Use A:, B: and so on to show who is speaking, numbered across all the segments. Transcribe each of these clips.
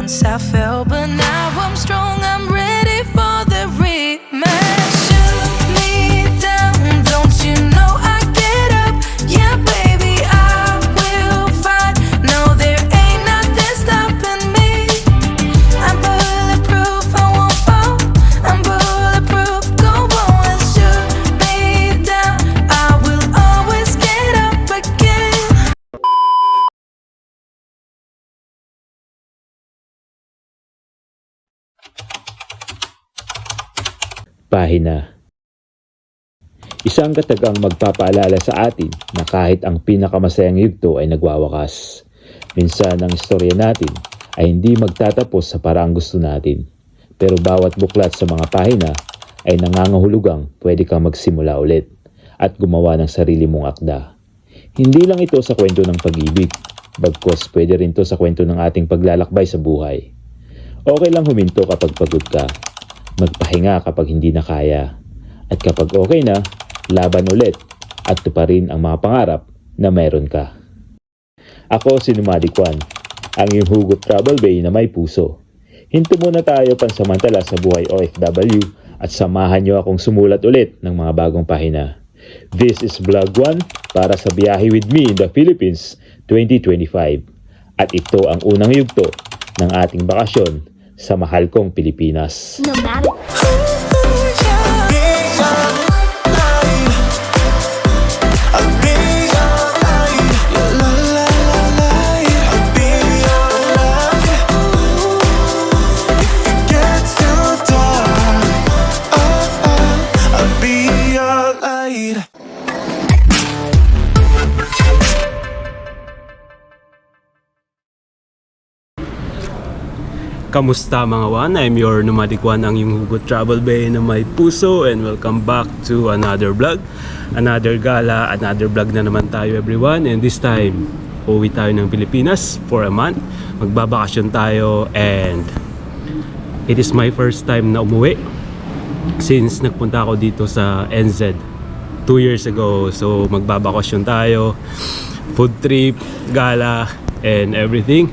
A: once I fell, but now I'm strong. I'm ready
B: Pahina Isang katagang magpapaalala sa atin na kahit ang pinakamasayang yugto ay nagwawakas. Minsan ang istorya natin ay hindi magtatapos sa paraang gusto natin. Pero bawat buklat sa mga pahina ay nangangahulugang pwede kang magsimula ulit at gumawa ng sarili mong akda. Hindi lang ito sa kwento ng pag-ibig, bagkos pwede rin to sa kwento ng ating paglalakbay sa buhay. Okay lang huminto kapag pagod ka, magpahinga kapag hindi na kaya, at kapag okay na, laban ulit at tuparin ang mga pangarap na meron ka. Ako si Numadi Kwan, ang iyong hugot travel bay na may puso. Hinto muna tayo pansamantala sa buhay OFW at samahan niyo akong sumulat ulit ng mga bagong pahina. This is Vlog 1 para sa biyahe with me in the Philippines 2025. At ito ang unang yugto ng ating bakasyon sa mahal kong Pilipinas.
C: No matter
D: Kamusta mga wan? I'm your nomadic one, ang yung hugot travel bay na may puso and welcome back to another vlog. Another gala, another vlog na naman tayo everyone and this time uwi tayo ng Pilipinas for a month. Magbabakasyon tayo and it is my first time na umuwi since nagpunta ako dito sa NZ 2 years ago. So magbabakasyon tayo, food trip, gala and everything.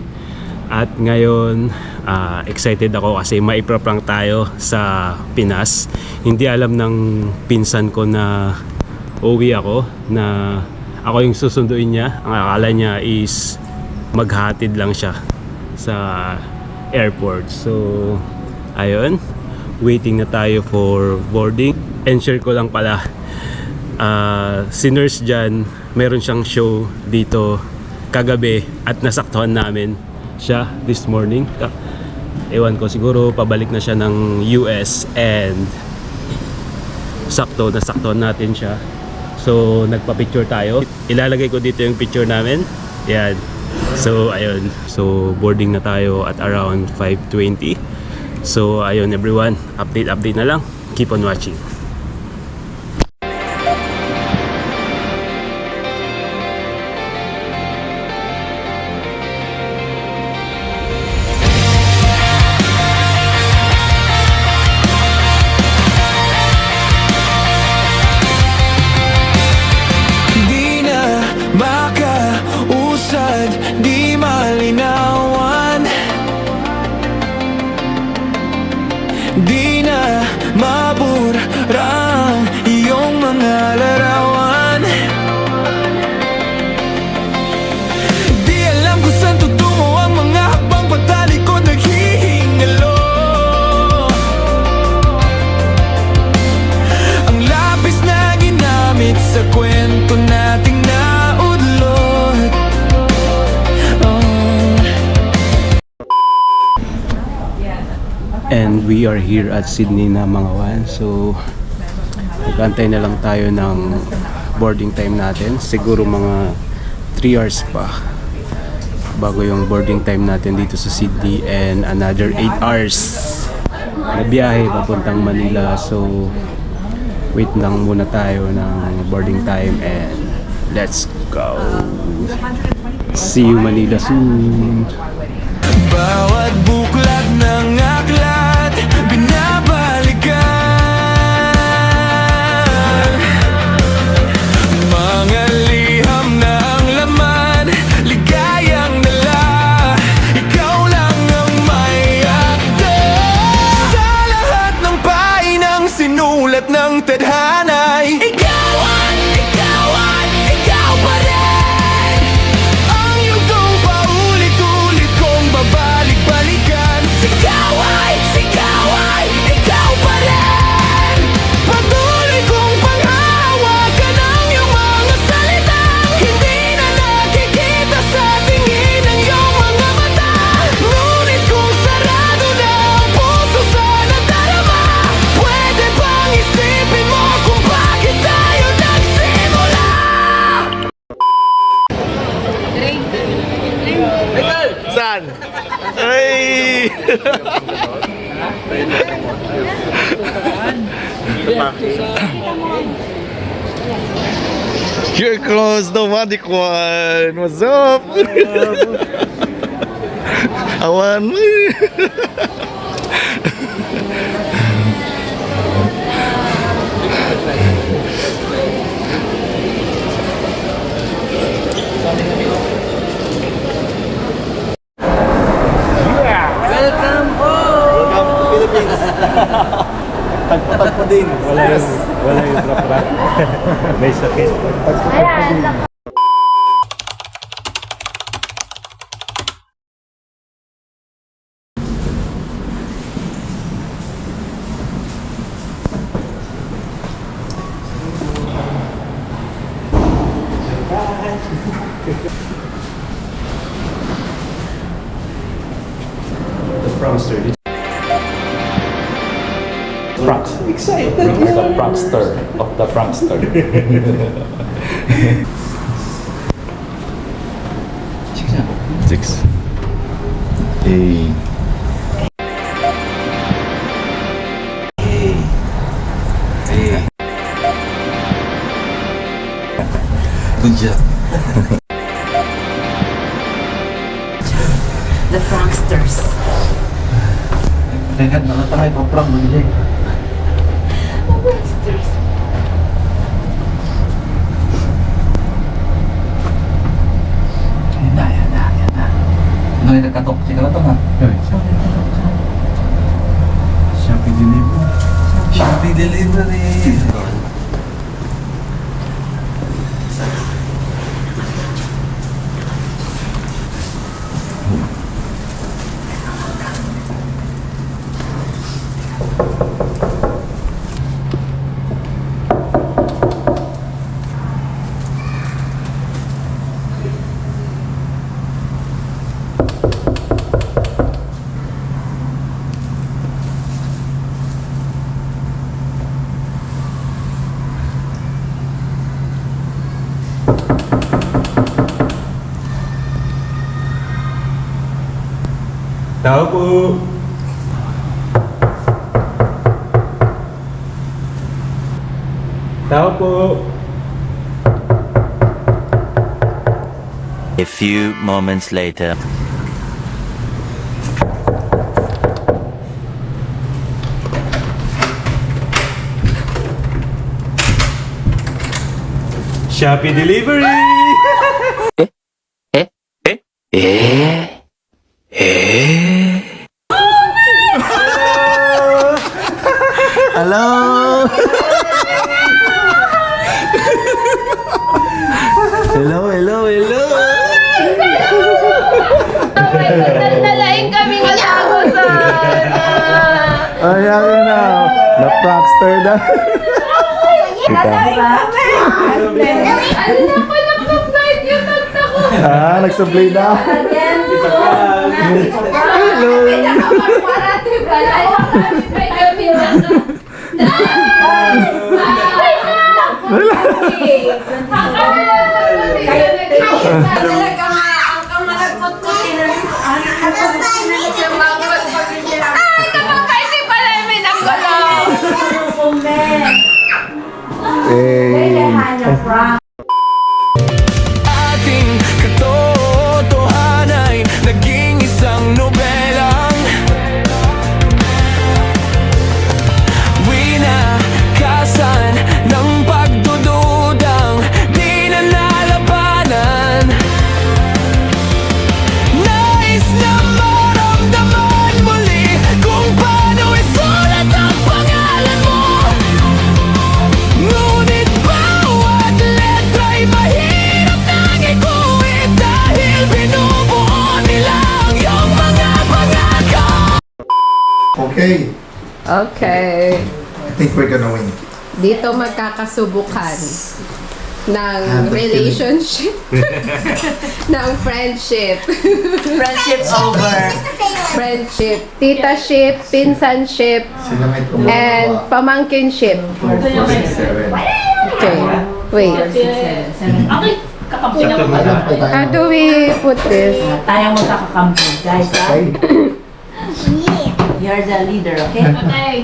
D: At ngayon, ah, excited ako kasi maiproprank tayo sa Pinas. Hindi alam ng pinsan ko na uwi ako, na ako yung susunduin niya. Ang akala niya is maghatid lang siya sa airport. So, ayun, waiting na tayo for boarding. And share ko lang pala, ah, si nurse dyan, meron siyang show dito kagabi at nasaktuhan namin siya this morning. Ewan ko, siguro pabalik na siya ng US and sakto, nasaktuhan natin siya. So, nagpa-picture tayo. Ilalagay ko dito yung picture namin. Yan. So, ayun. So, boarding na tayo at around 5.20. So, ayun everyone. Update, update na lang. Keep on watching. We are here at Sydney na mga wan. So, nagantay na lang tayo ng boarding time natin. Siguro mga 3 hours pa bago yung boarding time natin dito sa Sydney and another 8 hours na biyahe papuntang Manila. So, wait lang muna tayo ng boarding time and let's go. See you Manila soon.
E: Bawat tulad not
C: tedhana close the Madikwan. What's up? Awan. Tagpo din.
D: Wala yung, wala yung rap-rap. May sakit. The prankster. Pranks. Excited. The prankster of the prankster.
C: Six. Hey. Good job.
E: The pranksters.
C: Teka, nakatangay pa prank mo niya.
E: Pranksters.
C: Yan na, yan na, yan na. Ano yung nagkatok? Sige lang ito na. Shopee delivery. Delivery.
D: Tao po. Tao po.
F: A few moments later.
D: Shopee delivery.
C: Hello! hello, hello, hello!
E: Nalain kaming lago sana.
C: Ay, ayun na. Na. Kita.
E: Ano na ko nag-flight yung tanta ko.
C: Ah, nagsablay na. Hello!
E: Parati ba? Ay, may
G: Okay. I think we're gonna win.
H: Dito magkakasubukan ng relationship, ng friendship,
E: Friendship over.
H: friendship, tita-ship, pinsan-ship,
G: Sila may
H: and pamangkinship. Okay. Wait.
E: Okay, kakampi na mo.
G: Alam tayo.
H: How do we put this?
E: Tayo magkakakampi, guys. ha?
G: Okay.
I: You're the leader, okay?
J: Okay.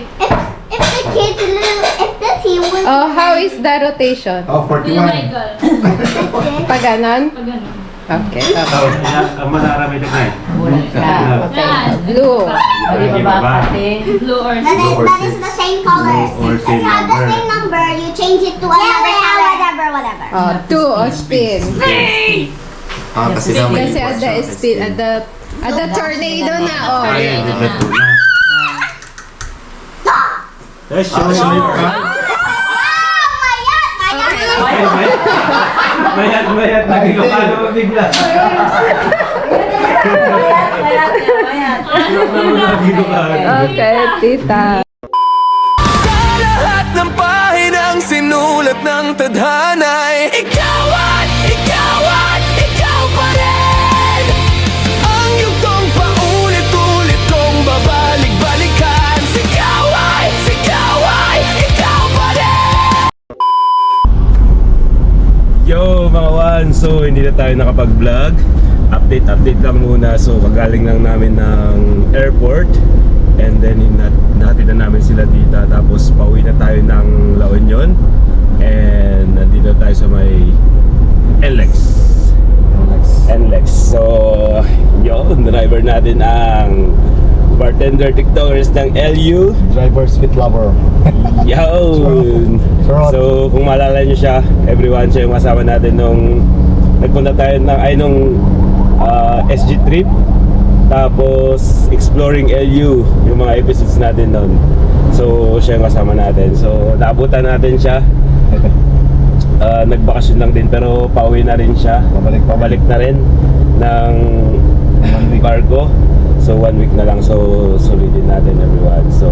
F: If the kids little, if the team was
H: Oh, how is the rotation?
K: Oh,
J: Blue
K: 41.
J: Michael.
H: Pag ganon?
J: Pag ganun.
H: Okay, okay.
D: Ang manaramay na kayo.
I: Bulat ka.
H: Okay. Blue.
I: Ba ba?
J: Blue or
F: that is, that is the same colors.
D: Or
F: If
D: same
F: you have the
D: number.
F: same number, you change it to another color. whatever, whatever.
H: Oh, two o spin.
K: Ah, kasi
H: Kasi at the spin, at the, at the tornado na, oh.
D: Kaya
J: Ayan.
D: na po na. Yes, show me.
F: Oh, my God, my God.
D: Mayat, mayat. Nagkakalo mo bigla.
I: Mayat, mayat, mayat.
H: Okay, tita.
E: Sa lahat ng pahinang sinulat ng tadhanay Ikaw at
D: hindi na tayo nakapag-vlog. Update, update lang muna. So kagaling lang namin ng airport. And then natin na namin sila dito. Tapos pauwi na tayo ng La Union. And nandito tayo sa may NLEX NLEX So yun, driver natin ang bartender tiktokers ng LU
K: Driver sweet lover.
D: Yun! So, kung maalala nyo siya, everyone siya yung kasama natin nung nagpunta tayo ng, ay nung ah, SG trip. Tapos, exploring LU, yung mga episodes natin noon. So, siya yung kasama natin. So, naabutan natin siya. Ah, nagbakasyon lang din pero pauwi na rin siya.
K: Pabalik,
D: Pabalik na rin ng cargo. So one week na lang so sulitin natin everyone. So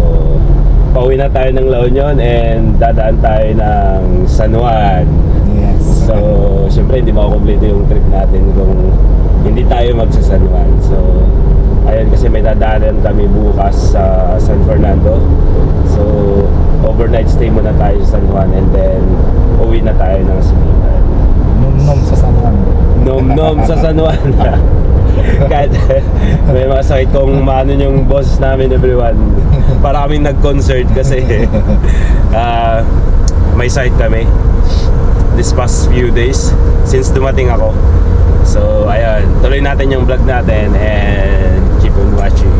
D: pauwi na tayo ng La Union and dadaan tayo ng San Juan. So syempre hindi makukumpleto yung trip natin kung hindi tayo magsa San Juan. So ayun kasi may dadaanan kami bukas sa San Fernando. So overnight stay muna tayo sa San Juan and then uwi na tayo ng Sinitan.
K: Num-num sa sanuan.
D: Nom-nom sa San Juan. Kahit may mga sakit kong maano yung boses namin everyone. Para kaming nag-concert kasi ah, may sakit kami this past few days since dumating ako. So ayun, tuloy natin yung vlog natin and keep on watching.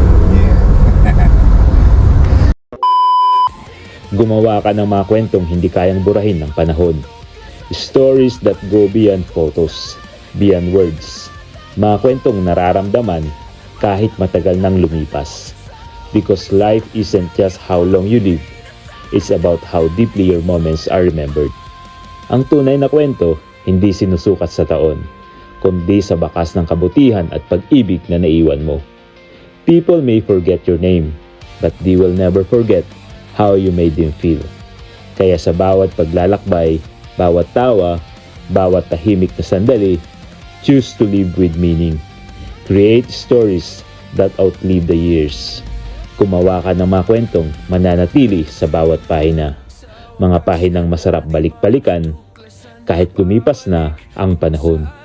B: Gumawa ka ng mga kwentong hindi kayang burahin ng panahon. Stories that go beyond photos, beyond words. Mga kwentong nararamdaman kahit matagal nang lumipas. Because life isn't just how long you live, it's about how deeply your moments are remembered. Ang tunay na kwento, hindi sinusukat sa taon, kundi sa bakas ng kabutihan at pag-ibig na naiwan mo. People may forget your name, but they will never forget how you made them feel. Kaya sa bawat paglalakbay, bawat tawa, bawat tahimik na sandali, choose to live with meaning. Create stories that outlive the years. Kumawa ka ng mga kwentong mananatili sa bawat pahina. Mga pahinang masarap balik-balikan kahit lumipas na ang panahon.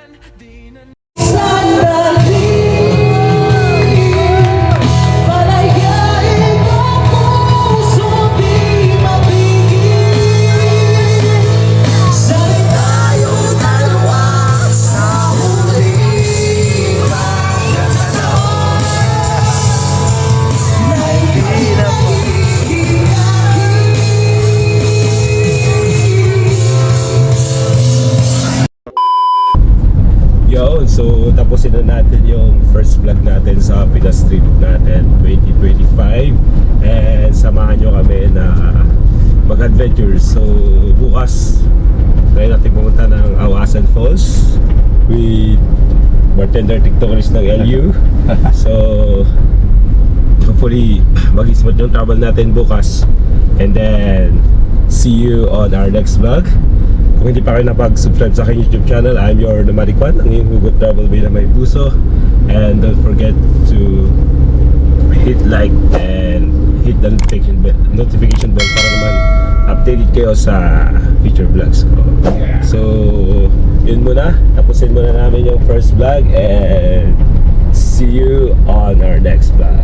D: First vlog natin sa Pilas Trip natin 2025 and samahan nyo kami na mag-adventure. So bukas tayo natin pumunta ng Awasan Falls with bartender tiktokers ng LU so hopefully mag-smooth yung travel natin bukas. And then see you on our next vlog kung hindi pa kayo napag-subscribe sa aking YouTube channel, I'm your Nomadic One, ang iyong hugot travel bilang may puso. And don't forget to hit like and hit the notification bell, notification bell para naman updated kayo sa future vlogs ko. So, yun muna. Tapusin muna namin yung first vlog and see you on our next vlog.